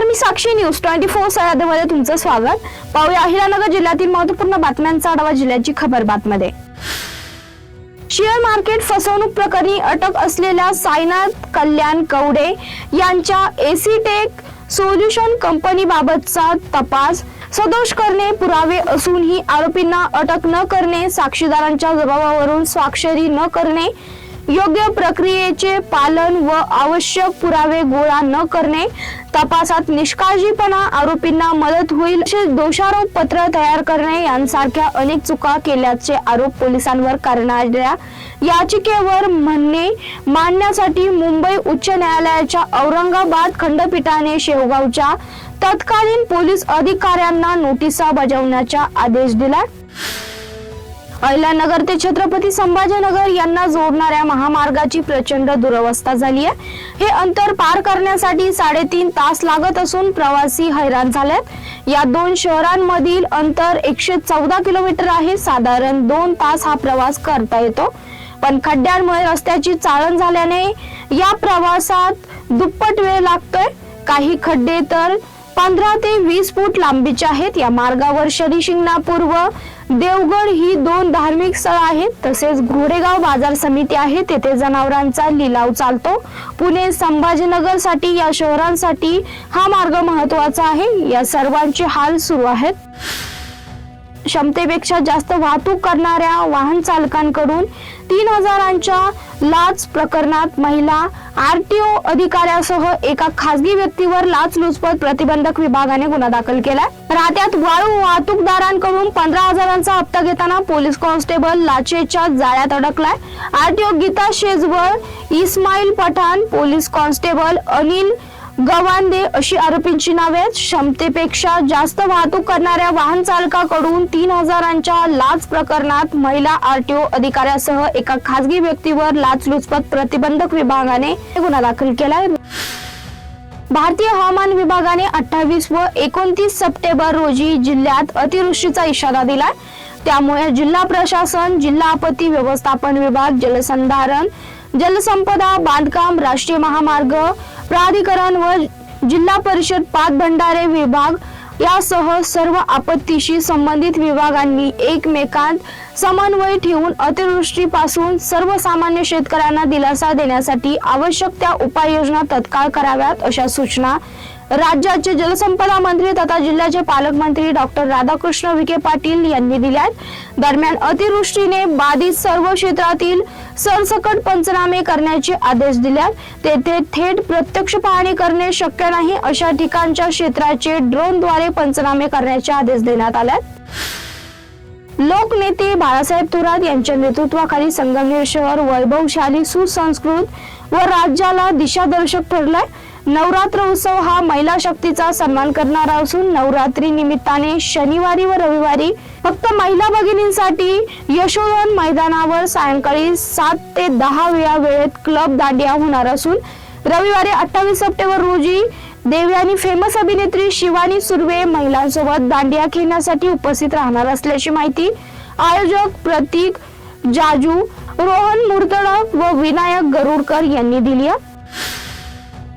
नमस्कार मी Sakshi news. Twenty four सह्याद्रीमध्ये तुमचं स्वागत. पाहूया अहिरानगर जिल्ह्यातील महत्त्वपूर्ण बातम्यांचा आढावा जिल्ह्याची खबर बातमध्ये. शेअर मार्केट फसवणूक प्रकरणी अटक असलेल्या साईनाथ कल्याण कवडे यांच्या एसीटेक सोल्युशन कंपनीबाबतचा तपास सदोष करणे पुरावे असूनही आरोपींना अटक न करणे साक्षीदारांच्या जबाबावरून स्वाक्षरी न करणे योग्य प्रक्रियेचे पालन व आवश्यक पुरावे गोळा न करणे तपासात निष्काळजीपणा आरोपींना मदत होईल असे दोषारोप पत्र तयार करणे यांसारख्या अनेक चुका केल्याचे आरोप पोलिसांवर करणाऱ्या याचिकेवर म्हणणे मांडण्यासाठी मुंबई उच्च न्यायालयाच्या औरंगाबाद खंडपीठाने शेवगावच्या तत्कालीन पोलीस अधिकाऱ्यांना नोटिसा बजावण्याचा आदेश दिला अहिल्यानगर ते छत्रपती संभाजीनगर यांना जोडणाऱ्या महामार्गाची प्रचंड दुरवस्था झाली आहे. हे अंतर पार करण्यासाठी साडेतीन तास लागत असून प्रवासी हैराण झालेत. या दोन शहरांमधील अंतर एकशे चौदा किलोमीटर आहे. साधारण दोन तास हा प्रवास करता येतो. पण खड्ड्यांमुळे रस्त्याची चाळण झाल्याने या प्रवासात दुप्पट वेळ लागतोय. काही खड्डे तर पंधरा ते वीस फूट लांबीचे आहेत. या मार्गावर शनी शिंगणापूर व देवगड ही दोन धार्मिक स्थळ आहेत. तसेच घोडेगाव बाजार समिती आहे. तेथे जनावरांचा लिलाव चालतो. पुणे संभाजीनगरसाठी या शहरांसाठी हा मार्ग महत्त्वाचा आहे. या सर्वांचे हाल सुरू आहेत. क्षमतेपेक्षा जास्त वाहतूक करणाऱ्या वाहन चालकांकडून तीन हजारांच्या लाच प्रकरणात महिला आरटीओ अधिकाऱ्यासह एका खासगी व्यक्तीवर लाचलुचपत प्रतिबंधक विभागाने गुन्हा दाखल केलाय. राहत्यात वाळू वाहतूकदारांकडून पंधरा हजारांचा हप्ता घेताना पोलीस कॉन्स्टेबल लाचेच्या जाळ्यात अडकलाय. RTO Geeta Shejwal Ismail Pathan police constable Anil Gawande अशी आरोपींची नावे आहेत. क्षमतेपेक्षा जास्त वाहतूक करणाऱ्या वाहन चालकाकडून तीन हजारांच्या लाच प्रकरणात महिला आरटीओ अधिकाऱ्यासह एका खासगी व्यक्तीवर लाचलुचपत प्रतिबंधक विभागाने गुन्हा दाखल केलाय. भारतीय हवामान विभागाने अठ्ठावीस व एकोणतीस सप्टेंबर रोजी जिल्ह्यात अतिवृष्टीचा इशारा दिलाय. त्यामुळे जिल्हा प्रशासन जिल्हा आपत्ती व्यवस्थापन विभाग जलसंधारण जलसंपदा बांधकाम राष्ट्रीय महामार्ग प्राधिकरण व जिल्हा परिषद पाटबंधारे विभाग यासह सर्व आपत्तीशी संबंधित विभागांनी एकमेकांत समन्वय ठेवून अतिवृष्टीपासून सर्वसामान्य शेतकऱ्यांना दिलासा देण्यासाठी आवश्यक त्या उपाययोजना तत्काळ कराव्यात अशा सूचना राज्याचे जलसंपदा मंत्री तथा जिल्ह्याचे पालकमंत्री डॉक्टर राधाकृष्ण विखे पाटील यांनी दिल्या आहेत दरम्यान अतिवृष्टीने बाधित सर्व क्षेत्रातील सरसकट पंचनामे करण्याचे आदेश दिल्यात. तेथे थेट प्रत्यक्ष पाहणी करणे शक्य नाही अशा ठिकाणच्या क्षेत्राचे ड्रोनद्वारे पंचनामे करण्याचे आदेश देण्यात आल्यात. लोकनेते बाळासाहेब थोरात यांच्या नेतृत्वाखाली संगमनेर शहर वैभवशाली सुसंस्कृत व राज्याला दिशादर्शक ठरलाय. नवरात्र उत्सव हा महिला शक्तीचा सन्मान करणारा असून नवरात्री निमित्ताने शनिवारी व रविवारी फक्त महिला भगिनींसाठी यशोधन मैदानावर सायंकाळी सात ते दहा वेळा वेळेत क्लब दांडिया होणार असून रविवारी अठ्ठावीस सप्टेंबर रोजी देवयानी फेमस अभिनेत्री शिवानी सुर्वे महिलांसोबत दांडिया खेळण्यासाठी उपस्थित राहणार असल्याची माहिती आयोजक प्रतीक जाजू रोहन मुर्तडक व विनायक गरुडकर यांनी दिली आहे.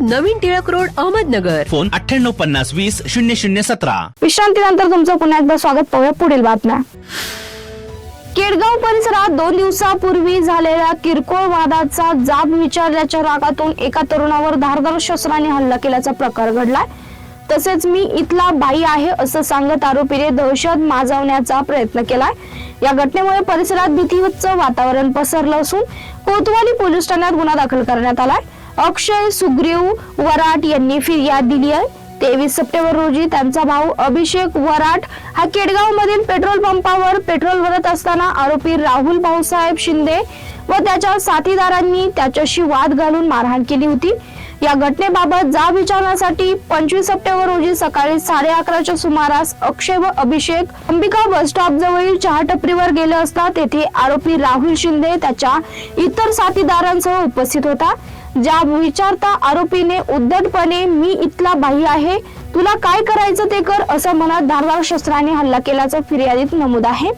नवीन टिळक रोड अहमदनगर. फोन अठ्ठ्याण्णव पन्नास वीस शून्य शून्य सतरा. विश्रांतीनंतर तुमचं पुन्हा एकदा स्वागत पाहूया पुढील बातम्या. केडगाव परिसरात दोन दिवसापूर्वी झालेल्या किरकोळ वादाचा जाब विचारल्याच्या रागातून एका तरुणावर धारदार शस्त्राने हल्ला केल्याचा प्रकार घडलाय. तसेच मी इथला बाई आहे असं सांगत आरोपीने दहशत माजवण्याचा प्रयत्न केलाय. या घटनेमुळे परिसरात भीतीचं वातावरण पसरलं असून कोतवाली पोलीस ठाण्यात गुन्हा दाखल करण्यात आलाय. अक्षय सुग्रीव वराट यांनी फिर्याद दिली आहे. तेवीस सप्टेंबर रोजी त्यांचा भाऊ अभिषेक वराट हा केडगाव मधील पेट्रोल पंपावर पेट्रोल भरत असताना आरोपी राहुल भाऊसाहेब शिंदे व त्याच्या साथीदारांनी त्याच्याशी वाद घालून मारहाण केली होती. या घटनेबाबत जाब विचारण्यासाठी पंचवीस सप्टेंबर रोजी सकाळी साडे अकराच्या सुमारास अक्षय व अभिषेक अंबिका बस स्टॉप जवळील चहा टपरीवर गेले असता तेथे आरोपी राहुल शिंदे त्याच्या इतर साथीदारांसह उपस्थित होता. ज्या विचारता आरोपीने उद्धटपणे मी इथला बाई आहे तुला काय करायचं ते कर असं म्हणत धारदार शस्त्राने हल्ला केल्याचं फिर्यादीत नमूद आहे.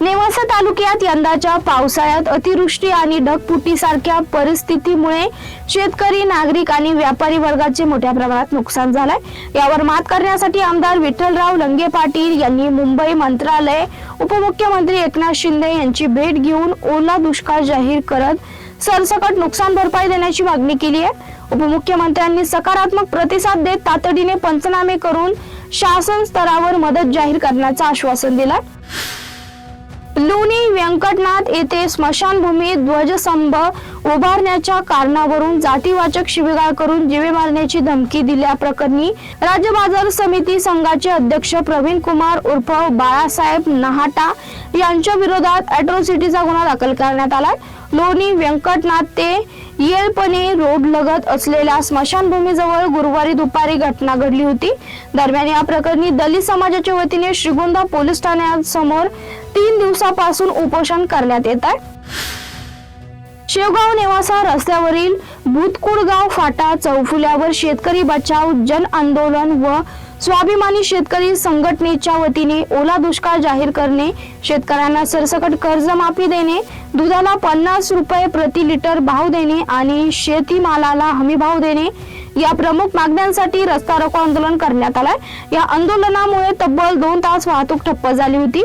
नेवासा तालुक्यात यंदाच्या पावसाळ्यात अतिवृष्टी आणि ढगफुटीसारख्या परिस्थितीमुळे शेतकरी नागरिक आणि व्यापारी वर्गाचे मोठ्या प्रमाणात नुकसान झालंय. यावर मात करण्यासाठी आमदार विठ्ठलराव लंगे पाटील यांनी मुंबई मंत्रालय उपमुख्यमंत्री एकनाथ शिंदे यांची भेट घेऊन ओला दुष्काळ जाहीर करत सरसकट नुकसान भरपाई देण्याची मागणी केली आहे. उपमुख्यमंत्र्यांनी सकारात्मक प्रतिसाद देत तातडीने पंचनामे करून शासन स्तरावर मदत जाहीर करण्याचं आश्वासन दिलं. लोणी व्यंकटनाथ येथे स्मशानभूमी ध्वजस्तंभ उभारण्याच्या कारणावरून जातीवाचक शिबिगाळ करून जीवे मारण्याची धमकी दिल्याप्रकरणी राज्य बाजार समिती संघाचे अध्यक्ष प्रवीण कुमार उर्फ बाळासाहेब नहाटा यांच्या विरोधात अॅट्रॉसिटीचा गुन्हा दाखल करण्यात आला. लोणी व्यंकटनाथ ते येलपणे रोड लगत असलेल्या स्मशानभूमीजवळ गुरुवारी दुपारी घटना घडली होती. दरम्यान या प्रकरणी दलित समाजाच्या वतीने श्रीगोंदा पोलीस ठाण्यासमोर तीन दिवसापासून उपोषण करण्यात येत आहे. शेवगाव नेवासा रस्त्यावरील भूतकुडगाव फाटा चौफुल्यावर शेतकरी बचाव जन आंदोलन व स्वाभिमानी शेतकरी संघटनेच्या वतीने ओला दुष्काळ जाहीर करणे शेतकऱ्यांना सरसकट कर्जमाफी देणे दुधाला पन्नास रुपये प्रति लिटर भाव देणे आणि शेतीमालाला हमी भाव देणे या प्रमुख मागण्यांसाठी रस्ता रोको आंदोलन करण्यात आलाय. या आंदोलनामुळे तब्बल दोन तास वाहतूक ठप्प झाली होती.